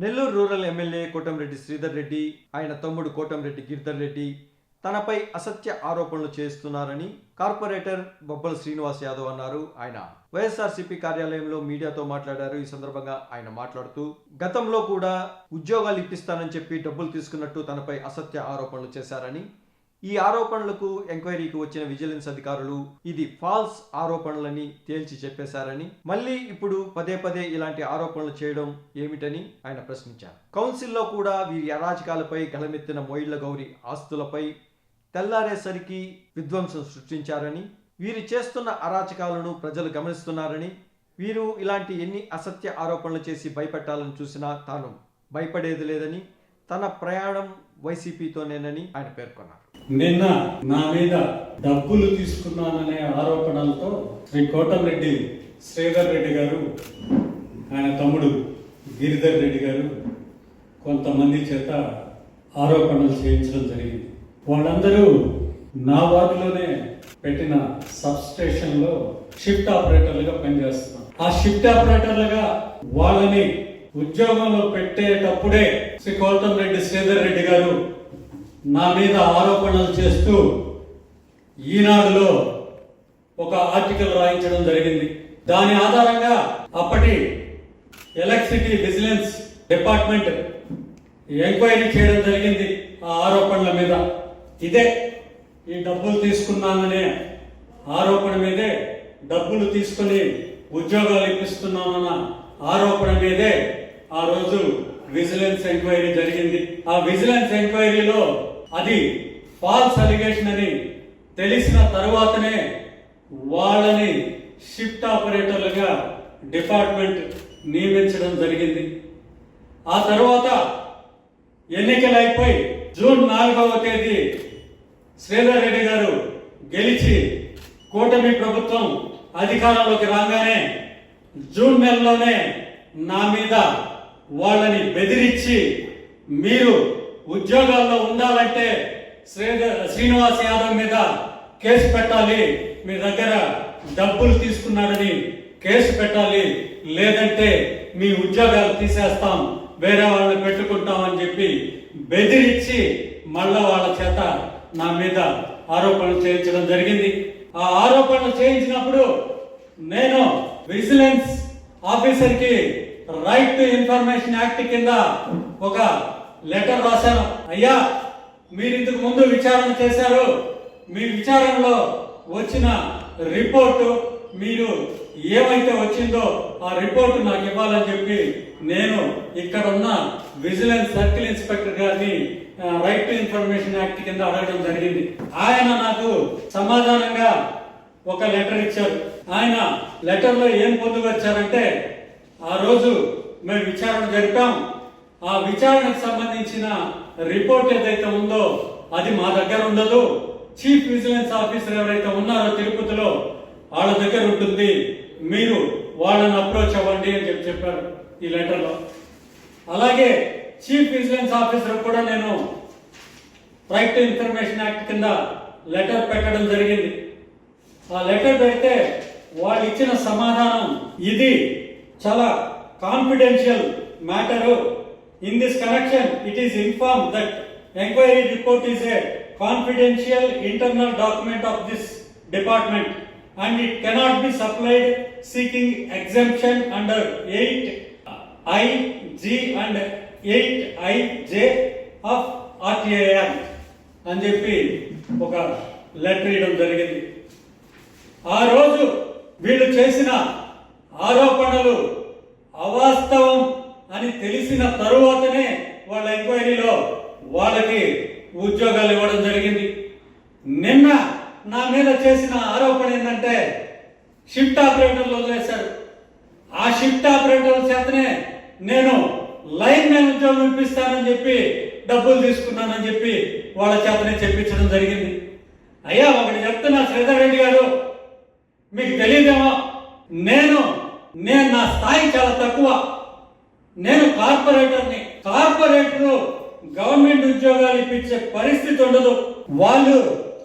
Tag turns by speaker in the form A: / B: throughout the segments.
A: Nellore rural MLA Kotamreddy Sridhar Reddy ఆయన తమ్ముడు కోటంరెడ్డి గిరిధర్ రెడ్డి తనపై అసత్య ఆరోపణలు చేస్తున్నారని కార్పొరేటర్ బొబ్బల శ్రీనివాస్ యాదవ్ అన్నారు. ఆయన వైఎస్ఆర్సీపీ కార్యాలయంలో మీడియాతో మాట్లాడారు. ఈ సందర్భంగా ఆయన మాట్లాడుతూ గతంలో కూడా ఉద్యోగాలు ఇప్పిస్తానని చెప్పి డబ్బులు తీసుకున్నట్టు తనపై అసత్య ఆరోపణలు చేశారని ఈ ఆరోపణలకు ఎంక్వైరీకి వచ్చిన విజిలెన్స్ అధికారులు ఇది ఫాల్స్ ఆరోపణలని తేల్చి చెప్పేశారని మళ్ళీ ఇప్పుడు పదే పదే ఇలాంటి ఆరోపణలు చేయడం ఏమిటని ఆయన ప్రశ్నించారు. కౌన్సిల్లో కూడా వీరి అరాచకాలపై గలమెత్తిన మొయిళ్ళ గౌరి ఆస్తులపై తెల్లారేసరికి విధ్వంసం సృష్టించారని వీరు చేస్తున్న అరాచకాలను ప్రజలు గమనిస్తున్నారని వీరు ఇలాంటి ఎన్ని అసత్య ఆరోపణలు చేసి భయపెట్టాలని చూసినా తాను భయపడేది లేదని తన ప్రయాణం వైసీపీతోనేనని ఆయన పేర్కొన్నారు.
B: నిన్న నా మీద డబ్బులు తీసుకున్నాననే ఆరోపణలతో శ్రీ కోటంరెడ్డి శ్రీధర్ రెడ్డి గారు ఆయన తమ్ముడు గిరిధర్ రెడ్డి గారు కొంతమంది చేత ఆరోపణలు చేయించడం జరిగింది. వాళ్ళందరూ నా వార్డులోనే పెట్టిన సబ్ స్టేషన్లో షిఫ్ట్ ఆపరేటర్లుగా పనిచేస్తున్నారు. ఆ షిఫ్ట్ ఆపరేటర్లుగా వాళ్ళని ఉద్యోగంలో పెట్టేటప్పుడే శ్రీ గౌతమ్ రెడ్డి శ్రీధర్ రెడ్డి గారు నా మీద ఆరోపణలు చేస్తూ ఈనాడులో ఒక ఆర్టికల్ రాయించడం జరిగింది. దాని ఆధారంగా అప్పటి ఎలక్ట్రిసిటీ విజిలెన్స్ డిపార్ట్మెంట్ ఎంక్వైరీ చేయడం జరిగింది ఆ ఆరోపణల మీద. ఇదే ఈ డబ్బులు తీసుకున్నాననే ఆరోపణ మీదే డబ్బులు తీసుకుని ఉద్యోగాలు ఇప్పిస్తున్నామన్న ఆరోపణ మీదే ఆ రోజు విజిలెన్స్ ఎంక్వైరీ జరిగింది. ఆ విజిలెన్స్ ఎంక్వైరీలో అది ఫాల్స్ అలిగేషన్ అని తెలిసిన తర్వాతనే వాళ్ళని షిఫ్ట్ ఆపరేటర్లుగా డిపార్ట్మెంట్ నియమించడం జరిగింది. ఆ తర్వాత ఎన్నికలు అయిపోయి జూన్ నాలుగవ తేదీ శ్రీధర్ రెడ్డి గారు గెలిచి కూటమి ప్రభుత్వం అధికారంలోకి రాగానే జూన్ నెలలోనే నా మీద వాళ్ళని బెదిరించి మీరు ఉద్యోగాల్లో ఉండాలంటే శ్రీధర్ శ్రీనివాస్ యాదవ్ మీద కేసు పెట్టాలి. మీ దగ్గర డబ్బులు తీసుకున్నాడని కేసు పెట్టాలి. లేదంటే మీ ఉద్యోగాలు తీసేస్తాం. వేరే వాళ్ళని పెట్టుకుంటాం అని చెప్పి బెదిరించి మళ్ళా వాళ్ళ చేత నా మీద ఆరోపణలు చేయించడం జరిగింది. ఆ ఆరోపణలు చేయించినప్పుడు నేను విజిలెన్స్ ఆఫీసర్కి రైట్ టు ఇన్ఫర్మేషన్ యాక్ట్ కింద ఒక లెటర్ రాశాను. అయ్యా మీరు ఇంతకు ముందు విచారణ చేశారు. మీ విచారణలో వచ్చిన రిపోర్టు మీరు ఏమైతే వచ్చిందో ఆ రిపోర్ట్ నాకు ఇవ్వాలని చెప్పి నేను ఇక్కడ ఉన్న విజిలెన్స్ సర్కిల్ ఇన్స్పెక్టర్ గారిని రైట్ టు ఇన్ఫర్మేషన్ యాక్ట్ కింద అడగడం జరిగింది. ఆయన నాకు సమాధానంగా ఒక లెటర్ ఇచ్చారు. ఆయన లెటర్లో ఏం పొందుపరిచారంటే ఆ రోజు మేము విచారణ జరిపాం. ఆ విచారణకు సంబంధించిన రిపోర్ట్ ఏదైతే ఉందో అది మా దగ్గర ఉండదు. చీఫ్ విజిలెన్స్ ఆఫీసర్ ఎవరైతే ఉన్నారో తిరుపతిలో వాళ్ళ దగ్గర ఉంటుంది. మీరు వాళ్ళని అప్రోచ్ అవ్వండి అని చెప్పి చెప్పారు ఈ లెటర్లో అలాగే చీఫ్ విజిలెన్స్ ఆఫీసర్ కూడా నేను రైట్ టు ఇన్ఫర్మేషన్ యాక్ట్ కింద లెటర్ పెట్టడం జరిగింది. ఆ లెటర్ అయితే వాళ్ళు ఇచ్చిన సమాధానం ఇది చాలా confidential matter in this connection it is inform that enquiry report is a confidential internal document of this department and it cannot be supplied seeking exemption under eight I G and eight I J of RTI M అని చెప్పి ఒక letter ఇవ్వడం జరిగింది. ఆ రోజు వీళ్ళు చేసిన ఆరోపణలు అవాస్తవం అని తెలిసిన తరువాతనే వాళ్ళ ఎంక్వైరీలో వాళ్ళకి ఉద్యోగాలు ఇవ్వడం జరిగింది. నిన్న నా మీద చేసిన ఆరోపణ ఏంటంటే షిఫ్ట్ ఆపరేటర్లు వదిలేశారు. ఆ షిఫ్ట్ ఆపరేటర్ల చేతనే నేను లైన్ మ్యాన్ ఉద్యోగం ఇప్పిస్తానని చెప్పి డబ్బులు తీసుకున్నానని చెప్పి వాళ్ళ చేతనే చెప్పించడం జరిగింది. అయ్యా ఒకటి చెప్తున్నా శ్రీధర్ రెడ్డి గారు మీకు తెలియదేమో నేను నేను నా స్థాయి చాలా తక్కువ. నేను కార్పొరేటర్ని. కార్పొరేటర్ గవర్నమెంట్ ఉద్యోగాలు ఇప్పించే పరిస్థితి ఉండదు. వాళ్ళు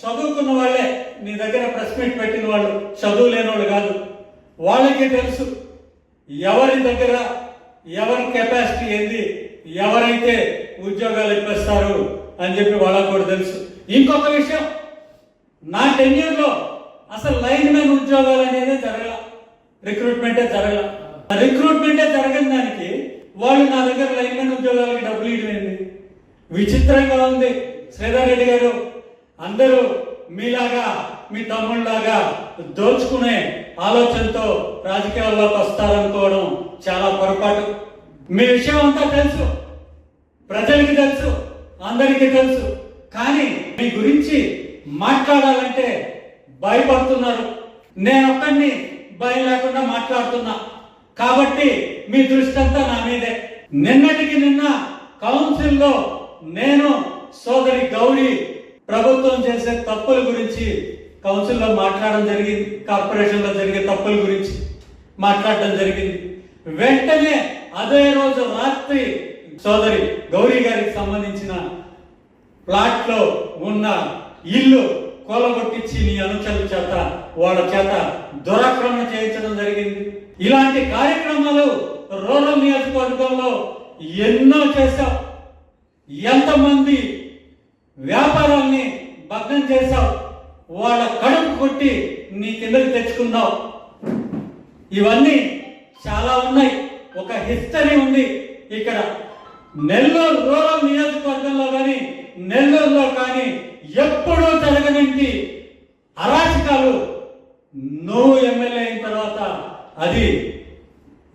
B: చదువుకున్న వాళ్ళే. నీ దగ్గర ప్రెస్ మీట్ పెట్టిన వాళ్ళు చదువు లేని వాళ్ళు కాదు. వాళ్ళకి తెలుసు ఎవరి దగ్గర ఎవరి కెపాసిటీ ఏంది ఎవరైతే ఉద్యోగాలు ఇప్పిస్తారు అని చెప్పి వాళ్ళకు కూడా తెలుసు. ఇంకొక విషయం నా టెన్యూర్లో అసలు లైన్ మ్యాన్ ఉద్యోగాలు అనేది జరగల. రిక్రూట్మెంటే జరగల. రిక్రూట్మెంటే జరగని దానికి వాళ్ళు నా దగ్గర లైన్ మ్యాన్ ఉద్యోగాలకి డబ్బులు ఇవ్వండి విచిత్రంగా ఉంది. శ్రీధర్ రెడ్డి గారు అందరూ మీలాగా మీ తమ్ముళ్ళలాగా దోచుకునే ఆలోచనతో రాజకీయాల్లోకి వస్తారనుకోవడం చాలా పొరపాటు. మీ విషయం అంతా తెలుసు. ప్రజలకి తెలుసు. అందరికీ తెలుసు. కానీ మీ గురించి మాట్లాడాలంటే భయపడుతున్నారు. నేను ఒక్కడిని భయం లేకుండా మాట్లాడుతున్నా. కాబట్టి మీ దృష్టి అంతా నా మీదే. నిన్నటికి నిన్న కౌన్సిల్లో నేను సోదరి గౌరీ ప్రభుత్వం చేసే తప్పుల గురించి కౌన్సిల్లో మాట్లాడడం జరిగింది కార్పొరేషన్లో జరిగే తప్పుల గురించి మాట్లాడడం జరిగింది. వెంటనే అదే రోజు రాత్రి సోదరి గౌరీ గారికి సంబంధించిన ప్లాట్లో ఉన్న ఇల్లు కూలగొట్టించి నీ అనుచరుల చేత వాళ్ళ చేత దురాక్రమణ చేయించడం జరిగింది. ఇలాంటి కార్యక్రమాలు రూరల్ నియోజకవర్గంలో ఎన్నో చేశావు ఎంతమంది వ్యాపారాల్ని భగ్నం చేశావు వాళ్ళ కడుపు కొట్టి నీ కిందకి తెచ్చుకున్నావు ఇవన్నీ చాలా ఉన్నాయి. ఒక హిస్టరీ ఉంది ఇక్కడ. నెల్లూరు రూరల్ నియోజకవర్గంలో కానీ నెల్లూరులో కానీ ఎప్పుడూ జరగనింటి అరాచకాలు నువ్వు ఎమ్మెల్యే అయిన తర్వాత అది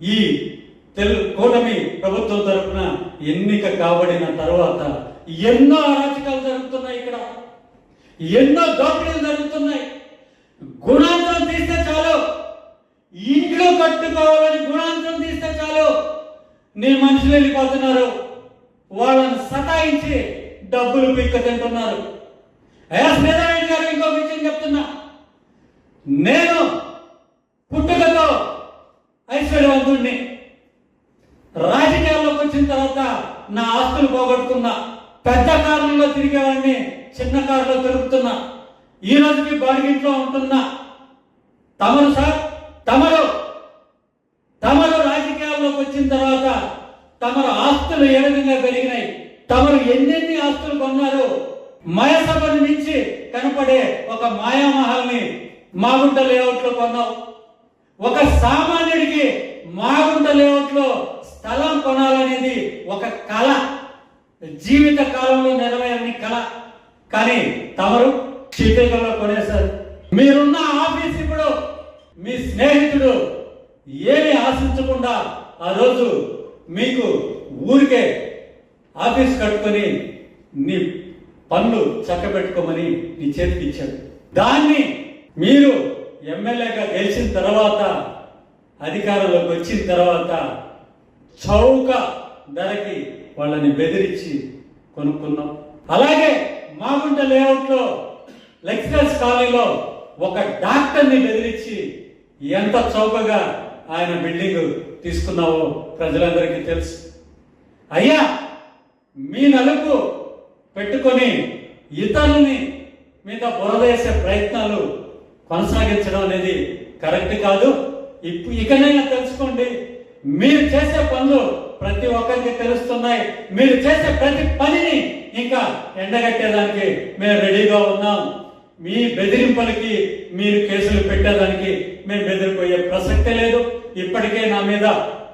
B: ఈ తెలు కూటమి ప్రభుత్వం తరఫున ఎన్నిక కాబడిన తర్వాత ఎన్నో అరాచకాలు జరుగుతున్నాయి ఇక్కడ. ఎన్నో దోపిడీలు జరుగుతున్నాయి. గుణాంతం తీస్తే చాలు. ఇంట్లో కట్టుకోవాలని గుణాంతం తీస్తే చాలు. నీ మనుషులు వెళ్ళిపోతున్నారు. వాళ్ళని సతాయించి డబ్బులు పిక్క తింటున్నారు. అయ్యా శ్రీధరరెడ్డి గారు ఇంకో విషయం చెప్తున్నా. నేను పుట్టుకతో ఐశ్వర్యవంతుడిని రాజకీయాల్లోకి వచ్చిన తర్వాత నా ఆస్తులు పోగొట్టుకున్నా పెద్ద కారులో తిరిగేవాడిని చిన్న కారులో తిరుగుతున్నా. ఈ రోజుకి బాడిగింట్లో ఉంటున్నా తమరు సార్ తమరు తమరు రాజకీయాల్లోకి వచ్చిన తర్వాత తమరు ఆస్తులు ఏ విధంగా పెరిగినాయి తమరు ఎన్నెన్ని ఆస్తులు కొన్నారు మయసభను మించి కనపడే ఒక మాయామహల్ని మాగుంట లేఅవుట్లో కొన్నావు. ఒక సామాన్యుడికి మాగుంట లేఅవుట్లో స్థలం కొనాలనేది ఒక కళ. జీవిత కాలంలో నెరవేరని కళ. కానీ తమరు చీటీలలో కొనేశారు. మీరున్న ఆఫీస్ ఇప్పుడు మీ స్నేహితుడు ఏమి ఆశించకుండా ఆ రోజు మీకు ఊరికే ఆఫీస్ కట్టుకొని నీ పనులు చక్కబెట్టుకోమని నీ చేతికి ఇచ్చాడు. దాన్ని మీరు ఎమ్మెల్యేగా గెలిచిన తర్వాత అధికారంలోకి వచ్చిన తర్వాత చౌక ధరకి వాళ్ళని బెదిరించి కొనుక్కున్నాం. అలాగే మాగుంట లేఅవుట్లో లెక్చరర్స్ కాలనీలో ఒక డాక్టర్ని బెదిరించి ఎంత చౌకగా ఆయన బిల్డింగ్ తీసుకున్నావో ప్రజలందరికీ తెలుసు. అయ్యా మీ నలుపు పెట్టుకొని ఇతరులని మీద బురదేసే ప్రయత్నాలు కొనసాగించడం అనేది కరెక్ట్ కాదు. ఇప్పుడు ఇకనైనా తెలుసుకోండి. మీరు చేసే పనులు ప్రతి ఒక్కరికి తెలుస్తున్నాయి. మీరు చేసే ప్రతి పనిని ఇంకా ఎండగట్టేదానికి మేము రెడీగా ఉన్నాం. మీ బెదిరింపులకి మీరు కేసులు పెట్టేదానికి మేము బెదిరిపోయే ప్రసక్తే లేదు. ఇప్పటికే నా మీద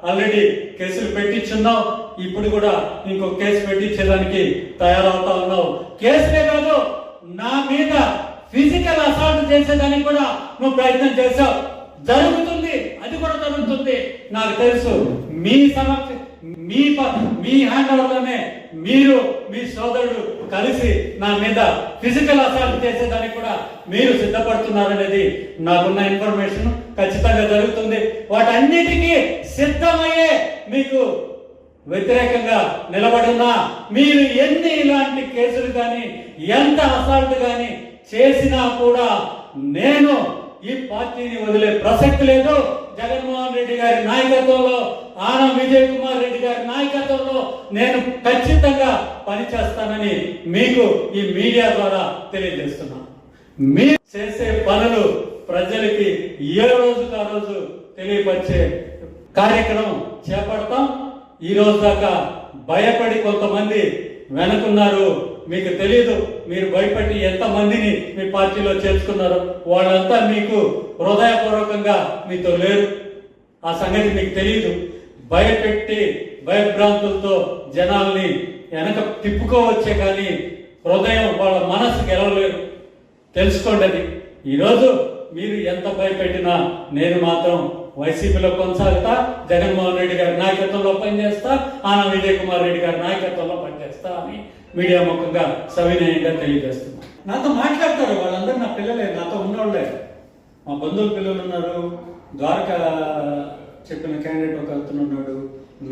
B: ఆల్రెడీ కేసులు పెట్టించున్నాం. ఇప్పుడు కూడా ఇంకో కేసు పెట్టించేదానికి తయారవుతా ఉన్నావు. కేసులే కాదు నా మీద ఫిజికల్ అసాల్ట్ చేసేదానికి కూడా నువ్వు ప్రయత్నం చేశావు. జరుగుతుంది అది కూడా జరుగుతుంది. నాకు తెలుసు మీ సమక్ష మీ ప- మీ హ్యాండ్లోనే మీరు మీ సోదరుడు కలిసి నా మీద ఫిజికల్ అసాల్ట్ చేసేదానికి కూడా మీరు సిద్ధపడుతున్నారనేది నాకున్న ఇన్ఫర్మేషన్ ఖచ్చితంగా జరుగుతుంది. వాటన్నిటికీ సిద్ధమయ్యే మీకు వ్యతిరేకంగా నిలబడున్నా మీరు ఎన్ని ఇలాంటి కేసులు కానీ ఎంత అసాల్ట్ కానీ చేసినా కూడా నేను ఈ పార్టీని వదిలే ప్రసక్తి లేదు. జగన్మోహన్ రెడ్డి గారి నాయకత్వంలో ఆనం విజయ్ కుమార్ రెడ్డి గారి నాయకత్వంలో నేను ఖచ్చితంగా పనిచేస్తానని మీకు ఈ మీడియా ద్వారా తెలియజేస్తున్నాను మీరు చేసే పనులు ప్రజలకి ఏ రోజుకు ఆ రోజు తెలియపరిచే కార్యక్రమం చేపడతాం. ఈ రోజు దాకా భయపడి కొంతమంది వెనకున్నారు. మీకు తెలియదు మీరు భయపడి ఎంతమందిని మీ పార్టీలో చేర్చుకున్నారు వాళ్ళంతా మీకు హృదయపూర్వకంగా మీతో లేరు. ఆ సంగతి మీకు తెలియదు భయపెట్టి భయభ్రాంతులతో జనాల్ని వెనక తిప్పుకోవచ్చే కానీ హృదయం వాళ్ళ మనసు గెలవలేరు తెలుసుకోండి అది. ఈరోజు మీరు ఎంత భయపెట్టినా నేను మాత్రం వైసీపీలో కొనసాగుతా జగన్మోహన్ రెడ్డి గారి నాయకత్వంలో పనిచేస్తా ఆన విజయ్ కుమార్ రెడ్డి గారి నాయకత్వంలో పనిచేస్తా అని మీడియా ముఖంగా సవినయంగా తెలియజేస్తున్నా. నాతో మాట్లాడతారు వాళ్ళందరూ నా పిల్లలే నాతో ఉన్నోళ్ళే. మా బంధువుల పిల్లలు ఉన్నారు. ద్వారక చెప్పిన క్యాండిడేట్ ఒక అతను ఉన్నాడు.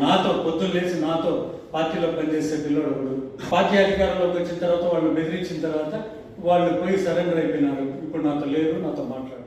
B: నాతో పొద్దున్న లేచి నాతో పార్టీలో పనిచేసే పిల్లలు ఒకడు. పార్టీ అధికారంలోకి వచ్చిన తర్వాత వాళ్ళు బెదిరించిన తర్వాత వాళ్ళు పోయి సరెండర్ అయిపోయినారు. ఇప్పుడు నాతో లేరు నాతో మాట్లాడారు.